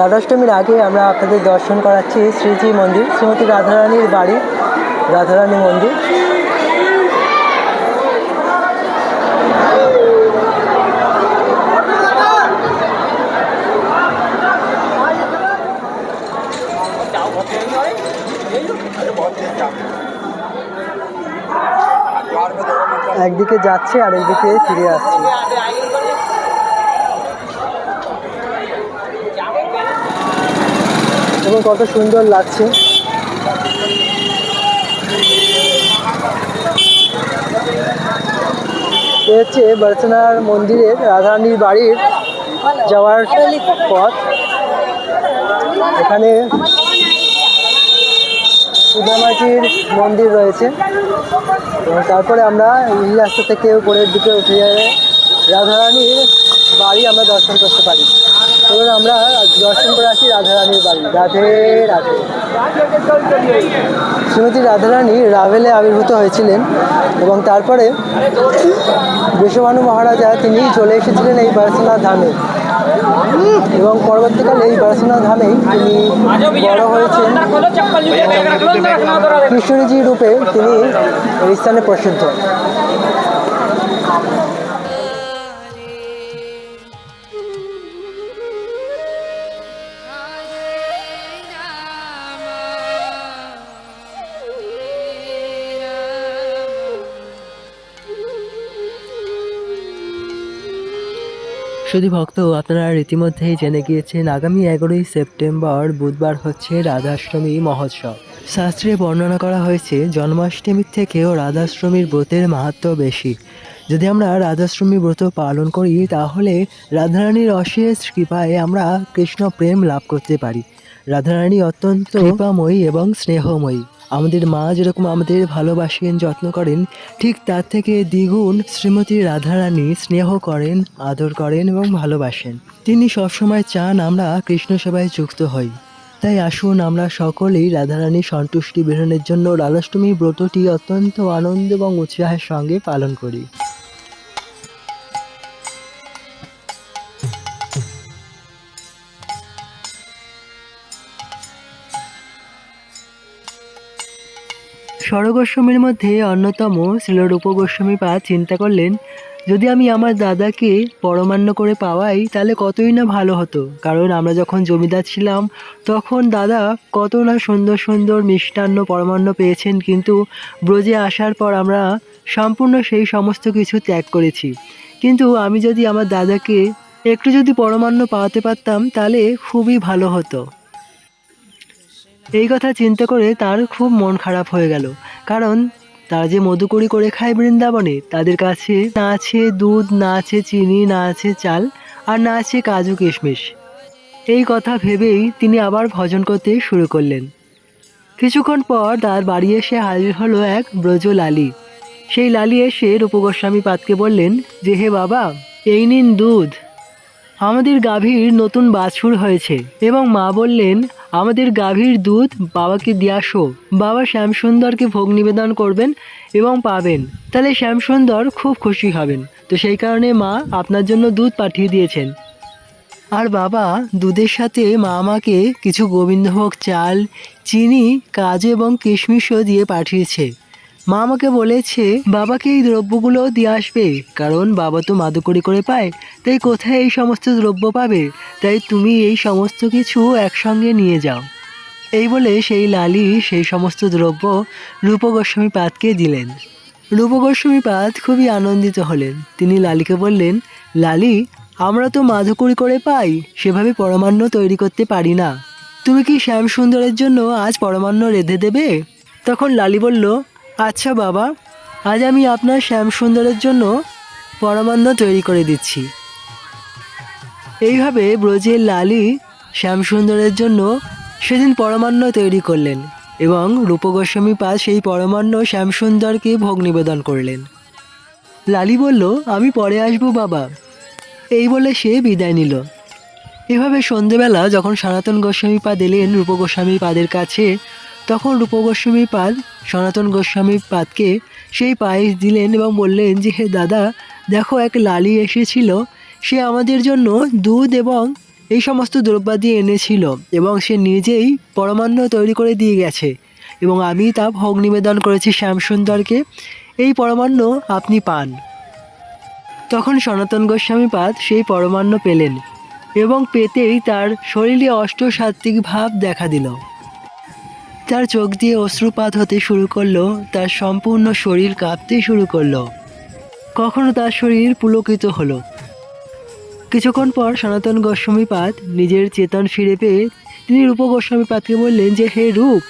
রাধাষ্টমীর আগে আমরা আপনাদের দর্শন করাচ্ছি শ্রীজি মন্দির, শ্রীমতী রাধারানীর বাড়ি, রাধারানী মন্দির। একদিকে যাচ্ছে আর একদিকে ফিরে আসছে। এবং কত সুন্দর লাগছে। এ হচ্ছে বর্চনার মন্দিরের রাধারানীর বাড়ির যাওয়ার পথ। এখানে সুদামাজির মন্দির রয়েছে। এবং তারপরে আমরা এই রাস্তা থেকে উপরের দিকে উঠে যাবে রাধারানীর বাড়ি আমরা দর্শন করতে পারি। এবার আমরা দর্শন করে আসি রাধারানীর বাড়ি। রাধে রাধে। শ্রীমতী রাধারানী রাভেলে আবির্ভূত হয়েছিলেন এবং তারপরে বিশ্বভানু মহারাজা তিনি চলে এসেছিলেন এই বারসানা ধামে। এবং পরবর্তীকালে এই বারসানা ধামেই তিনি বড় হয়েছেন। কৃষ্ণজি রূপে তিনি এই স্থানে প্রসিদ্ধ। শুধু ভক্ত, আপনারা রীতিমধ্যেই জেনে গিয়েছেন, আগামী এগারোই সেপ্টেম্বর বুধবার হচ্ছে রাধাষ্টমী মহোৎসব। শাস্ত্রে বর্ণনা করা হয়েছে, জন্মাষ্টমীর থেকেও রাধাষ্টমীর ব্রতের মাহাত্ম বেশি। যদি আমরা রাধাষ্টমী ব্রত পালন করি, তাহলে রাধারানীর অশেষ কৃপায় আমরা কৃষ্ণ প্রেম লাভ করতে পারি। রাধারানী অত্যন্ত কৃপাময়ী এবং স্নেহময়ী। আমাদের মা যেরকম আমাদের ভালোবাসেন, যত্ন করেন, ঠিক তার থেকে দ্বিগুণ শ্রীমতী রাধারানী স্নেহ করেন, আদর করেন এবং ভালোবাসেন। তিনি সবসময় চান আমরা কৃষ্ণ সেবায় যুক্ত হই। তাই আসুন আমরা সকলেই রাধারানী সন্তুষ্টি বিধানের জন্য রাধাষ্টমী ব্রতটি অত্যন্ত আনন্দ এবং উৎসাহের সঙ্গে পালন করি। স্বরগোস্বামীর মধ্যে অন্যতম শ্রীলরূপ গোস্বামী পা চিন্তা করলেন, যদি আমি আমার দাদাকে পরমান্ন করে পাওয়াই, তাহলে কতই না ভালো হতো? কারণ আমরা যখন জমিদার ছিলাম, তখন দাদা কত না সুন্দর সুন্দর মিষ্টান্ন পরমান্ন পেয়েছেন, কিন্তু ব্রজে আসার পর আমরা সম্পূর্ণ সেই সমস্ত কিছু ত্যাগ করেছি। কিন্তু আমি যদি আমার দাদাকে একটু যদি পরমান্ন পাওয়াতে পারতাম, তাহলে খুবই ভালো হতো। এই কথা চিন্তা করে তার খুব মন খারাপ হয়ে গেল। কারণ তারা যে মধুকরি করে খায় বৃন্দাবনে, তাদের কাছে না আছে দুধ, না আছে চিনি, না আছে চাল, আর না আছে কাজু কিশমিশ। এই কথা ভেবেই তিনি আবার ভজন করতে শুরু করলেন। কিছুক্ষণ পর তার বাড়ি এসে হাজির হলো এক ব্রজ লালি। সেই লালি এসে রূপগোস্বামী পাতকে বললেন যে, হে বাবা, এই নিন দুধ। আমাদের গাভীর নতুন বাছুর হয়েছে এবং মা বললেন, আমাদের গাভীর দুধ বাবাকে দিয়ে আসো। বাবা শ্যামসুন্দরকে ভোগ নিবেদন করবেন এবং পাবেন। তাহলে শ্যামসুন্দর খুব খুশি হবেন। তো সেই কারণে মা আপনার জন্য দুধ পাঠিয়ে দিয়েছেন। আর বাবা দুধের সাথে মা আমাকে কিছু গোবিন্দভোগ চাল, চিনি, কাজু এবং কিশমিশও দিয়ে পাঠিয়েছে। মা আমাকে বলেছে, বাবাকে এই দ্রব্যগুলো দিয়ে আসবে, কারণ বাবা তো মাদুকরি করে পায়, তাই কোথায় এই সমস্ত দ্রব্য পাবে? তাই তুমি এই সমস্ত কিছু একসঙ্গে নিয়ে যাও। এই বলে সেই লালি সেই সমস্ত দ্রব্য রূপগোস্বামী পাতকে দিলেন। রূপগোস্বামী পাত খুবই আনন্দিত হলেন। তিনি লালিকে বললেন, লালি, আমরা তো মাধুকরি করে পাই, সেভাবে পরমান্ন তৈরি করতে পারি না। তুমি কি শ্যাম সুন্দরের জন্য আজ পরমান্ন রেঁধে দেবে? তখন লালি বলল আচ্ছা বাবা, আজ আমি আপনার শ্যাম সুন্দরের জন্য পরমান্ন তৈরি করে দিচ্ছি। এইভাবে ব্রজের লালি শ্যামসুন্দরের জন্য সেদিন পরমান্ন তৈরি করলেন এবং রূপগোস্বামী পা সেই পরমান্ন শ্যামসুন্দরকে ভোগ নিবেদন করলেন। লালি বলল, আমি পরে আসব বাবা। এই বলে সে বিদায় নিল। এভাবে সন্ধেবেলা যখন সনাতন গোস্বামী পাদ এলেন রূপ গোস্বামী পাদের কাছে তখন রূপ গোস্বামী পাদ, সনাতন গোস্বামী পাদকে সেই পায়েস দিলেন এবং বললেন যে, হে দাদা, দেখো এক লালি এসেছিল। সে আমাদের জন্য দুধ এবং এই সমস্ত দ্রব্যাদি এনেছিল এবং সে নিজেই পরমান্ন তৈরি করে দিয়ে গেছে। এবং আমি তা ভোগ নিবেদন করেছি শ্যামসুন্দরকে। এই পরমান্ন আপনি পান। তখন সনাতন গোস্বামী পাদ সেই পরমান্ন পেলেন এবং পেতেই তার শরীরে অষ্টসাত্ত্বিক ভাব দেখা দিল। তার চোখ দিয়ে অশ্রুপাত হতে শুরু করল, তার সম্পূর্ণ শরীর কাঁপতে শুরু করল। কখনো তার শরীর পুলকিত হলো। কিছুক্ষণ পর সনাতন গোস্বামীপাদ নিজের চেতন ফিরে পেয়ে তিনি রূপ গোস্বামীপাদকে বললেন যে, হে রূপ,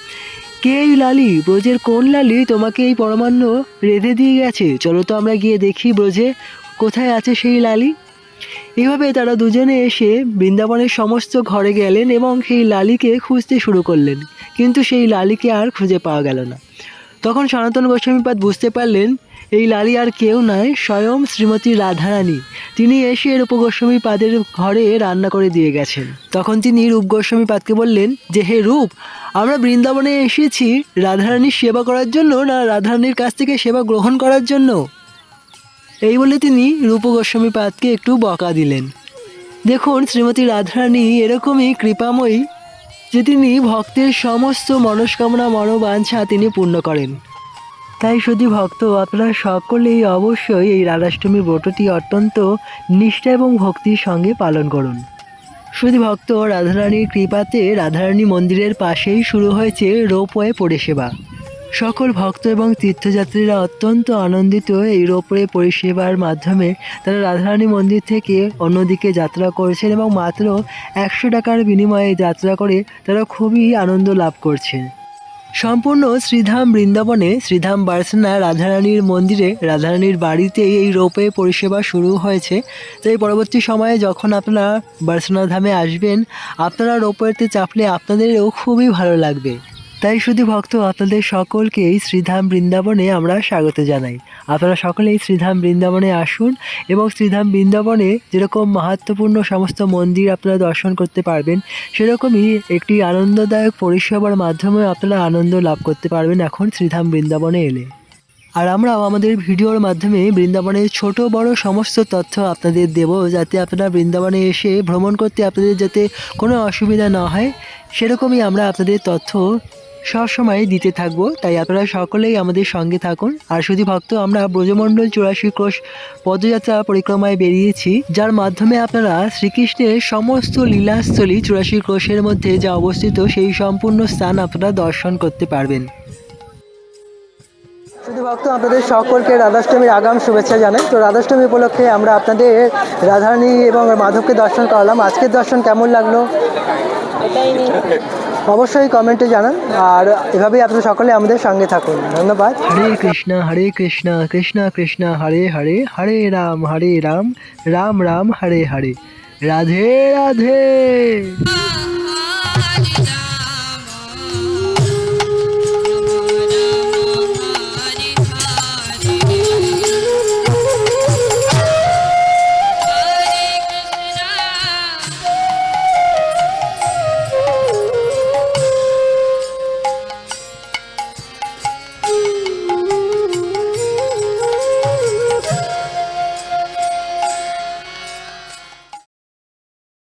কে এই লালি? ব্রজের কোন লালি তোমাকে এই পরমান্ন রেঁধে দিয়ে গেছে? চলো তো আমরা গিয়ে দেখি ব্রজে কোথায় আছে সেই লালি। এভাবে তারা দুজনে এসে বৃন্দাবনের সমস্ত ঘরে গেলেন এবং সেই লালিকে খুঁজতে শুরু করলেন। কিন্তু সেই লালিকে আর খুঁজে পাওয়া গেল না। তখন সনাতন গোস্বামীপাদ বুঝতে পারলেন, এই লালি আর কেউ নয়, স্বয়ং শ্রীমতী রাধারানী। তিনি এসে রূপ গোস্বামী পাদের ঘরে রান্না করে দিয়ে গেছেন। তখন তিনি রূপ গোস্বামী পাদকে বললেন, যে হে রূপ, আমরা বৃন্দাবনে এসেছি রাধারানীর সেবা করার জন্য না রাধারানীর কাছ থেকে সেবা গ্রহণ করার জন্য? এই বলে তিনি রূপ গোস্বামী পাদকে একটু বকা দিলেন। দেখুন, শ্রীমতী রাধারানী এরকমই কৃপাময়ী যে তিনি ভক্তের সমস্ত মনস্কামনা মনোবাঞ্ছা তিনি পূর্ণ করেন। তাই শুধু ভক্ত, আপনারা সকলেই অবশ্যই এই রাধাষ্টমী ব্রতটি অত্যন্ত নিষ্ঠা এবং ভক্তির সঙ্গে পালন করুন। শুধু ভক্ত, রাধারানীর কৃপাতে রাধারানী মন্দিরের পাশেই শুরু হয়েছে রোপওয়ে পরিষেবা। সকল ভক্ত এবং তীর্থযাত্রীরা অত্যন্ত আনন্দিত এই রোপওয়ে পরিষেবার মাধ্যমে তারা রাধারানী মন্দির থেকে অন্যদিকে যাত্রা করছেন এবং মাত্র একশো টাকার বিনিময়ে যাত্রা করে তারা খুবই আনন্দ লাভ করছেন। সম্পূর্ণ শ্রীধাম বৃন্দাবনে শ্রীধাম বার্সনা রাধারানীর মন্দিরে রাধারানীর বাড়িতেই এই রোপে পরিষেবা শুরু হয়েছে। তাই পরবর্তী সময়ে যখন আপনারা বার্সনা ধামে আসবেন, আপনারা রোপওয়েতে চাপলে আপনাদেরও খুবই ভালো লাগবে। তাই শুধু ভক্ত আপনাদের সকলকেই শ্রীধাম বৃন্দাবনে আমরা স্বাগত জানাই। আপনারা সকলেই শ্রীধাম বৃন্দাবনে আসুন এবং শ্রীধাম বৃন্দাবনে যেরকম মাহাত্মপূর্ণ সমস্ত মন্দির আপনারা দর্শন করতে পারবেন, সেরকমই একটি আনন্দদায়ক পরিষেবার মাধ্যমে আপনারা আনন্দ লাভ করতে পারবেন এখন শ্রীধাম বৃন্দাবনে এলে। আর আমরাও আমাদের ভিডিওর মাধ্যমে বৃন্দাবনের ছোট, বড় সমস্ত তথ্য আপনাদের দেব, যাতে আপনারা বৃন্দাবনে এসে ভ্রমণ করতে আপনাদের যাতে কোনো অসুবিধা না হয়। সেরকমই আমরা আপনাদের তথ্য সবসময় দিতে থাকব তাই আপনারা সকলেই আমাদের সঙ্গে থাকুন। আর শুধু ভক্ত আমরা ব্রজমণ্ডল চুরাশি কোষ পদযাত্রা পরিক্রমায় বেরিয়েছি যার মাধ্যমে আপনারা শ্রীকৃষ্ণের সমস্ত লীলাস্থলী চুরাশি কোষের মধ্যে যা অবস্থিত সেই সম্পূর্ণ স্থান আপনারা দর্শন করতে পারবেন। শুধু ভক্ত আপনাদের সকলকে রাধাষ্টমীর আগাম শুভেচ্ছা জানাই। তো রাধাষ্টমী উপলক্ষে আমরা আপনাদের রাধারানী এবং মাধবকে দর্শন করালাম। আজকের দর্শন কেমন লাগল? অবশ্যই কমেন্টে জানান। আর এভাবেই আপনি সকলে আমাদের সঙ্গে থাকুন। ধন্যবাদ। হরে কৃষ্ণ হরে কৃষ্ণ কৃষ্ণ কৃষ্ণ, হরে হরে হরে রাম হরে রাম রাম রাম, হরে হরে। রাধে রাধে।